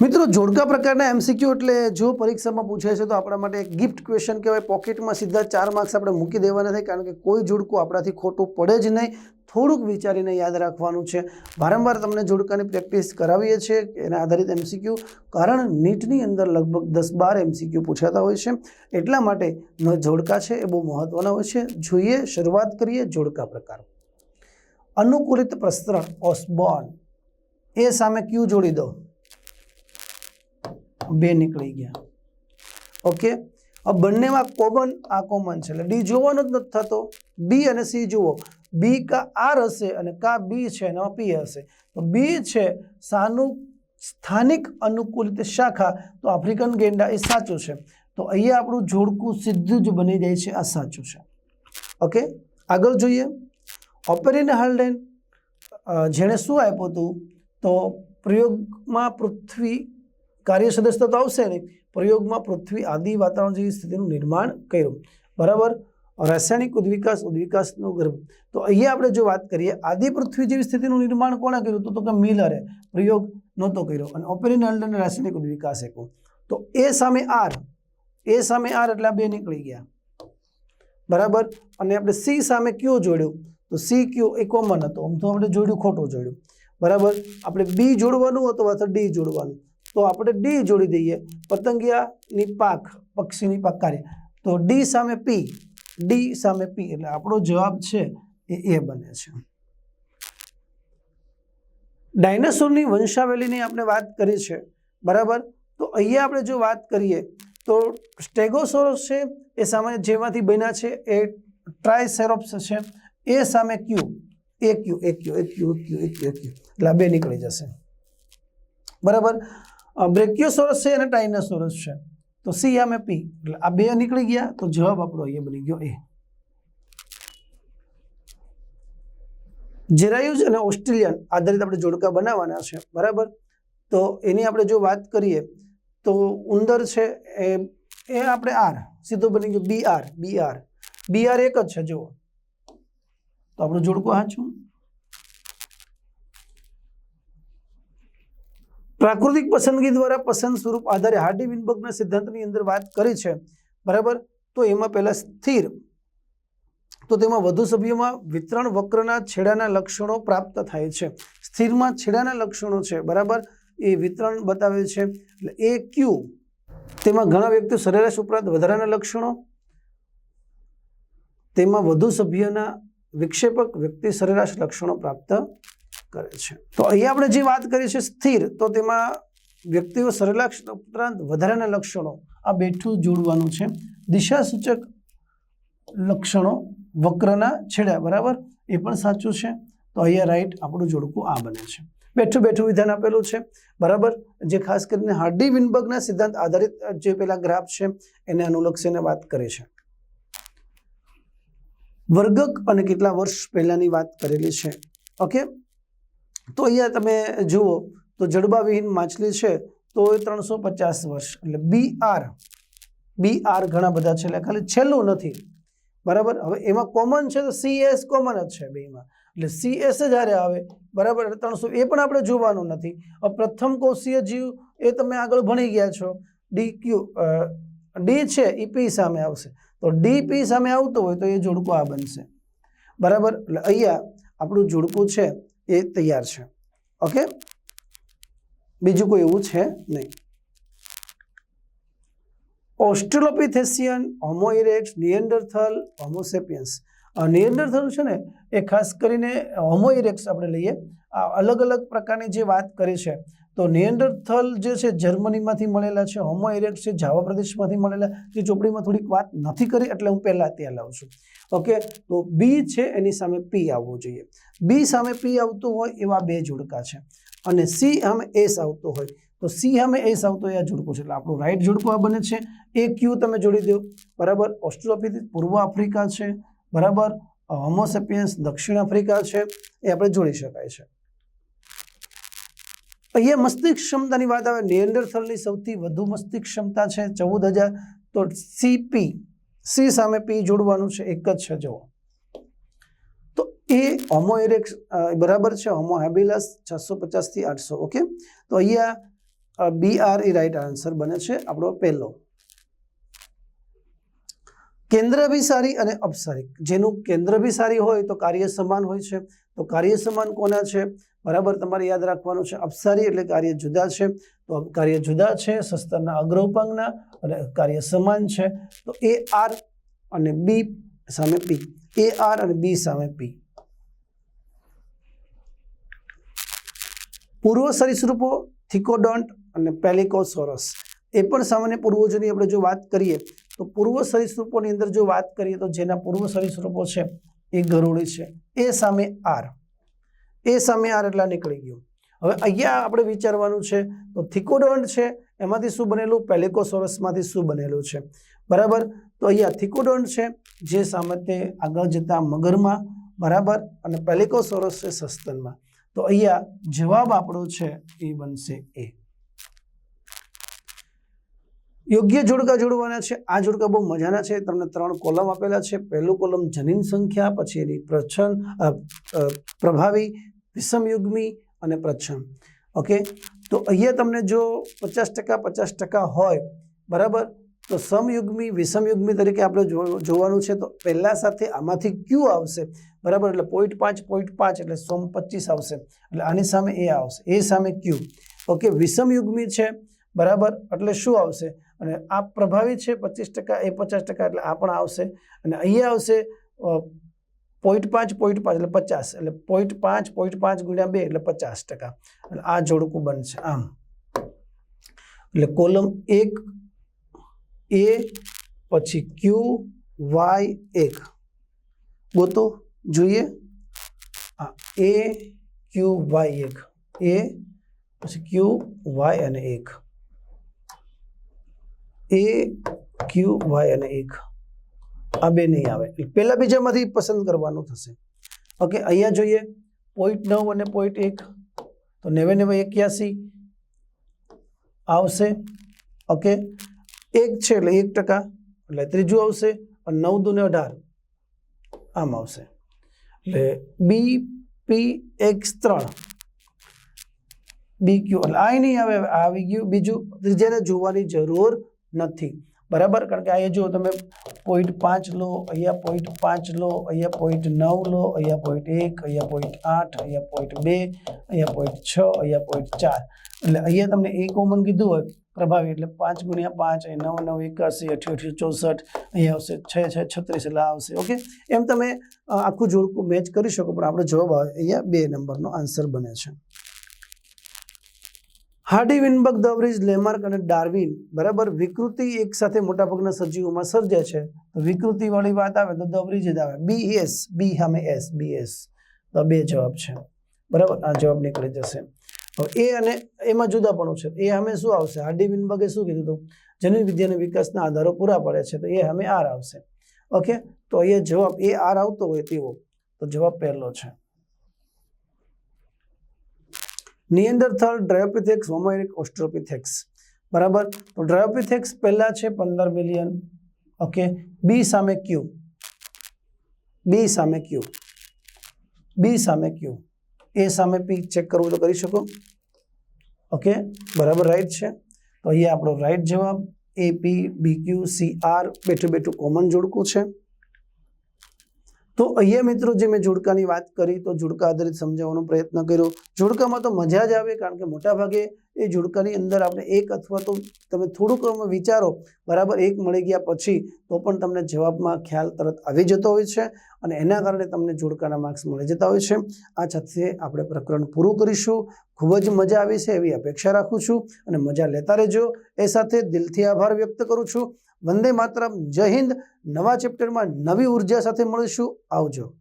મિત્રો, જોડકા પ્રકારના એમસીક્યુ એટલે જો પરીક્ષામાં પૂછાય છે તો આપણા માટે એક ગિફ્ટ ક્વેશ્ચન કહેવાય. પોકેટમાં સીધા ચાર માર્ક્સ આપણે મૂકી દેવાના થાય કારણ કે કોઈ જોડકું આપણાથી ખોટું પડે જ નહીં. થોડુંક વિચારીને યાદ રાખવાનું છે. વારંવાર તમને જોડકાની પ્રેક્ટિસ કરાવીએ છીએ એના આધારિત એમસીક્યુ કારણ નીટની અંદર લગભગ દસ બાર એમસીક્યુ પૂછાતા હોય છે. એટલા માટે જોડકા છે, એ બહુ મહત્ત્વના હોય છે. જોઈએ, શરૂઆત કરીએ જોડકા પ્રકાર. અનુકૂલિત પ્રસરણ ઓસ્બોર્ન એ સામે ક્યુ જોડી દો. બે નીકળી ગયા. ઓકે હવે બંનેમાં કોમન આ કોમન છે. એટલે ડી જોવાનો જ નથી થતો. બી અને સી જુઓ. બી કા આર હશે અને કા બી છે અને પી હશે. તો બી છે સાનું સ્થાનિક અનુકૂલિત શાખા. તો આફ્રિકન ગેંડા એ સાચું છે. તો અહીંયા આપણું જોડકું સીધું જ બની જાય છે. આ સાચું છે. ઓકે આગળ જોઈએ. ઓપેરિન હાલ્ડેન જેણે શું આપ્યું હતું? તો પ્રયોગમાં પૃથ્વી કાર્ય સદસ્યતા તો આવશે નહીં પ્રયોગમાં પૃથ્વી આદિ વાતાવરણ જેવી સ્થિતિનું નિર્માણ કર્યું. બરાબર? રાસાયણિક ઉદ્વિકાસ, ઉદ્વિકાસનો ગર્ભ. તો અહીંયા આપણે જો વાત કરીએ, આદિ પૃથ્વી જેવી સ્થિતિનું નિર્માણ કોણે કર્યું? તો કે મિલરે પ્રયોગ નહોતો કર્યો. અને ઓપેરિન હાલ્ડન રાસાયણિક ઉદ્વિકાસ એક. તો એ સામે આર. એ સામે આર એટલે બે નીકળી ગયા. બરાબર? અને આપણે સી સામે ક્યુ જોડ્યું? તો સી ક્યુ એ કોમન હતો. આમ તો આપણે જોડ્યું ખોટું જોડ્યું. બરાબર? આપણે બી જોડવાનું હતું અથવા ડી જોડવાનું. તો આપણે ડી જોડી દઈએ. પતંગિયાની પાક, પક્ષીની પાક કાર્ય. તો ડી સામે પી ડી સામે પી એટલે આપણો જવાબ છે એ એ બને છે. ડાયનાસોરની વંશાવલીની આપણે વાત કરી છે. બરાબર? તો અહીંયા આપણે જો વાત કરીએ, તો સ્ટેગોસોરસ છે, એ સામાન્ય જેમાંથી બન્યા છે, એ ટ્રાયસેરોપ્સ છે, એ સામે Q A Q A Q A Q Q A Q એટલે બે નીકળી જશે. બરાબર? બ્રેકિયોસોરસ છે અને ટાઇનોસોરસ છે. તો સી આમ પી. એટલે આ બે નીકળી ગયા, તો જવાબ આપણો અહીંયા બની ગયો એ. જેરાયુઝ અને ઓસ્ટ્રેલિયન આધારિત આપણે જોડકા બનાવવાના છે. બરાબર? તો એની આપણે જો વાત કરીએ, તો ઉંદર છે એ એ આપણે આર. સીધો બની ગયો B R B R. B R એક જ છે, જુઓ. તો આપણું જોડકું સાચું પ્રાકૃતિક પસંદગી દ્વારા પસંદ સ્વરૂપ આધારે હાર્ડી વિનબર્ગના સિદ્ધાંતની અંદર વાત કરી છે. બરાબર? તો એમાં પહેલા સ્થિર. તો તેમાં વધુ સભ્યોમાં વિતરણ વક્રના છેડાના લક્ષણો પ્રાપ્ત થાય છે. સ્થિરમાં છેડાના લક્ષણો છે. બરાબર? એ વિતરણ બતાવે છે. એટલે એ ક્યુ. તેમાં ઘણા વ્યક્તિઓ સરેરાશ ઉપરાંત વધારાના લક્ષણો. તેમાં વધુ સભ્યના વિક્ષેપક વ્યક્તિ સરેરાશ લક્ષણો પ્રાપ્ત કરે છે. તો અહીંયા આપણે જે વાત કરી છે સ્થિર, તો તેમાં વ્યક્તિઓ સરેરાશ ઉપરાંત વધારાના લક્ષણો, આ બેઠું જોડવાનું છે. દિશાસૂચક લક્ષણો વક્રના છેડા, બરાબર? એ પણ સાચું છે. તો અહીંયા રાઈટ આપણું જોડકું આ બને છે. બેઠું બેઠું વિધાન આપેલું છે, બરાબર? જે ખાસ કરીને હાર્ડી વિનબર્ગના સિદ્ધાંત આધારિત જે પેલા ગ્રાફ છે, એને અનુલક્ષીને વાત કરે છે. વર્ગક અને કેટલા વર્ષ પહેલાની વાત કરેલી છે. ઓકે? તો અહીંયા તમે જુઓ, તો જડબાવિહીન માછલી છે, તો એ ત્રણસો પચાસ વર્ષ. એટલે બી આર બી આર ઘણા બધા છે, એટલે ખાલી છેલ્લું નથી. બરાબર? હવે એમાં કોમન છે તો સી એસ કોમન જ છે બેમાં. એટલે સી એસ જ્યારે આવે, બરાબર? એટલે ત્રણસો, એ પણ આપણે જોવાનું નથી. હવે પ્રથમ કોષીય જીવ એ તમે આગળ ભણી ગયા છો. ડી ક્યુ ડી છે એ પી સામે આવશે. તો ડી પી સામે આવતો હોય તો એ જોડકું આ બનશે. બરાબર? એટલે અહીંયા આપણું જોડકું છે એ તૈયાર છે. ઓકે? બીજું કોઈ એવું છે નહીં. ઓસ્ટ્રેલોપિથેસિયન હોમોઇરેક્સ નિયન્ડરથલ હોમોસેપિયન્સ નિયન્ડરથલ છે ને, એ ખાસ કરીને હોમોઇરેક્સ આપણે લઈએ. આ અલગ અલગ પ્રકારની જે વાત કરી છે તો નિયન્ડરથલ જે છે જર્મનીમાંથી મળેલા છે હોમો એરેક્સ છે જાવા પ્રદેશમાંથી મળેલા જે ચોપડીમાં થોડીક વાત નથી કરી, એટલે હું પહેલાં ત્યાં લાવું છું. ઓકે તો બી છે, એની સામે પી આવવું જોઈએ. બી સામે પી આવતું હોય એવા બે જોડકા છે. અને સી સામે એસ આવતો હોય. તો સી સામે એસ આવતો હોય આ જોડકું છે. એટલે આપણું રાઈટ જોડકું આ બને છે. એ ક્યુ તમે જોડી દો. બરાબર? ઓસ્ટ્રેલોપિથિસ પૂર્વ આફ્રિકા છે. બરાબર? હોમોસેપિયન્સ દક્ષિણ આફ્રિકા છે. એ આપણે જોડી શકાય છે. અહીંયા મસ્તિષ્ક ક્ષમતાની વાત આવે નિયંડરથલની સૌથી વધુ મસ્તિષ્ક ક્ષમતા છે ચૌદ હજાર. તો સી પી સી સામે પી જોડવાનું છે, એક જ છે, જુઓ. તો એ હોમો એરેક્સ બરાબર છે, હોમો હેબિલસ છસો પચાસથી આઠસો, ઓકે? તો અહીંયા બી આર એ રાઈટ આન્સર બને છે, આપણો પહેલો. કેન્દ્રાભિસારી અને અપસારી. જેનું કેન્દ્રાભિસારી હોય તો કાર્ય સમાન હોય છે. તો કાર્ય સમાન કોના છે? બરાબર, તમારે યાદ રાખવાનું છે, અપસારી એટલે કાર્ય જુદા છે. તો કાર્ય જુદા છે, સસ્તરના અગ્રઉપાંગના અને કાર્ય સમાન છે. તો એ આર અને બી સામે પી. એ આર અને બી સામે પી. પૂર્વ સરીસૃપો, થિકોડોન્ટ અને પેલિકોસોરસ. એ પણ સામાન્ય પૂર્વજોની આપણે જો વાત કરીએ, તો પૂર્વ સરીસૃપોની અંદર જો વાત કરીએ તો જેના પૂર્વ સરીસૃપો છે એ ગરોળી છે. એ સામે આર. એ સામે આર એટલા નીકળી ગયું. હવે અહીંયા આપણે વિચારવાનું છે, તો થિકોડોન્ટ છે, એમાંથી શું બનેલું? પેલિકોસોરસમાંથી શું બનેલું છે? બરાબર? તો અહીંયા થિકોડોન્ટ છે, જે સામાન્ય આગળ જતા મગરમાં, બરાબર? અને પેલિકોસોરસ છે સસ્તનમાં. તો અહીંયા જવાબ આપણો છે એ બનશે એ. યોગ્ય જોડકા જોડવાના છે. આ જોડકા બહુ મજાના છે. તમને ત્રણ કોલમ આપેલા છે. પહેલું કોલમ જનીન સંખ્યા, પછી એની પ્રચ્છન પ્રભાવી વિષમયુગ્મી અને પ્રચ્છન ઓકે? તો અહીંયા તમને જો પચાસ ટકા પચાસ ટકા હોય, બરાબર? તો સમયુગ્મી, વિષમયુગ્મી તરીકે આપણે જોવાનું છે. તો પહેલાં સાથે આમાંથી ક્યુ આવશે? બરાબર? એટલે પોઈન્ટ પાંચ પોઈન્ટ પાંચ એટલે સોમ પચીસ આવશે. એટલે આની સામે એ આવશે. એ સામે ક્યુ. ઓકે? વિષમયુગ્મી છે. બરાબર? એટલે શું આવશે? અને આ પ્રભાવી છે પચીસ ટકા, એ પચાસ ટકા એટલે આ પણ આવશે. અને અહીંયા આવશે પોઈન્ટ પાંચ પોઈન્ટ પાંચ એટલે પચાસ, એટલે પોઈન્ટ પાંચ પોઈન્ટ પાંચ ગુણ્યા બે એટલે પચાસ ટકા. એટલે આ જોડકું બનશે, આમ. એટલે કોલમ એક, એ, પછી ક્યુ, વાય, એક. ગોતો, જોઈએ. આ એ, ક્યુ, વાય, એક. એ, પછી ક્યુ, વાય અને એક. એ ક્યુ વાય અને એક. આ બે નહીં આવે. પહેલા બીજામાંથી પસંદ કરવાનું થશે. ઓકે, અહીંયા જોઈએ. પોઈન્ટ નવ અને પોઈન્ટ એક. તો નેવે નેવે એક્યાસી. આવશે. ઓકે, એક છે એટલે એક ટકા. એટલે ત્રીજું આવશે અને નવ દુને અઢાર. આમ આવશે. એટલે બી પી એક્સ ત્રણ. બી ક્યુ એટલે આ નહીં આવે. આવી ગયું. બીજું ત્રીજાને જોવાની જરૂર નથી. બરાબર? કારણ કે અહીંયા જો તમે પોઈન્ટ પાંચ લો, અહીંયા પોઈન્ટ પાંચ લો, અહીંયા પોઈન્ટ નવ લો, અહીંયા પોઈન્ટ એક, અહીંયા પોઈન્ટ આઠ, અહીંયા પોઈન્ટ બે, અહીંયા પોઈન્ટ છ, અહીંયા પોઈન્ટ ચાર. એટલે અહીંયા તમને એ કોમન કીધું હોય, પ્રભાવી, એટલે પાંચ ગુણ્યા પાંચ નવ નવ, એકાસી અઠ્યોઠી ચોસઠ, અહીંયા આવશે છ છ, છત્રીસ, એટલે આવશે. ઓકે? એમ તમે આખું જોડકું મેચ કરી શકો, પણ આપણો જવાબ અહીંયા બે નંબરનો આન્સર બને છે. હાર્ડી વિનબર્ગ દવરીજ, લેમાર્ક અને ડાર્વિન બરાબર વિકૃતિ એક સાથે મોટાભાગના સજીવોમાં સર્જે છે. તો વિકૃતિવાળી વાત આવે તો દવરીજ જ આવે. બી એસ બી સામે એસ બી એસ તો બે જવાબ છે. બરાબર? આ જવાબ નીકળી જશે. હવે એ અને એમાં જુદાપણું છે. એ અમે શું આવશે? હાર્ડી વિનબર્ગે શું કીધું હતું? જનીન વિદ્યાના વિકાસના આધારો પૂરા પડે છે. તો એ અમે આર આવશે. ઓકે તો અહીંયા જવાબ એ આર આવતો હોય તેવો. તો જવાબ પહેલો છે. નિયન્ડરથલ ડ્રાયોપિથેક્સ હોમોએરિક ઓસ્ટ્રોપિથેક્સ બરાબર? તો ડ્રાયોપિથેક્સ પહેલાં છે પંદર મિલિયન ઓકે બી સામે ક્યુ બી સામે ક્યુ બી સામે ક્યુ એ સામે પી ચેક કરવું તો કરી શકો. ઓકે બરાબર રાઈટ છે? તો અહીંયા આપણો રાઈટ જવાબ એ P B Q C R બેઠું બેઠું કોમન જોડકું છે. તો અહીંયા મિત્રો જે મેં જોડકાની વાત કરી, તો જોડકા આધારિત સમજાવવાનો પ્રયત્ન કર્યો. જોડકામાં તો મજા જ આવે, કારણ કે મોટાભાગે એ જોડકાની અંદર આપણે એક અથવા તો તમે થોડુંક વિચારો, બરાબર એક મળી ગયા પછી તો પણ તમને જવાબમાં ખ્યાલ તરત આવી જતો હોય છે અને એના કારણે તમને જોડકાના માર્ક્સ મળી જતા હોય છે. આ સાથે આપણે પ્રકરણ પૂરું કરીશું. ખૂબ જ મજા આવી છે એવી અપેક્ષા રાખું છું અને મજા લેતા રહેજો. એ સાથે દિલથી આભાર વ્યક્ત કરું છું. વંદે માતરમ. જય હિન્દ. નવા ચેપ્ટરમાં નવી ઊર્જા સાથે મળીશું. આવજો.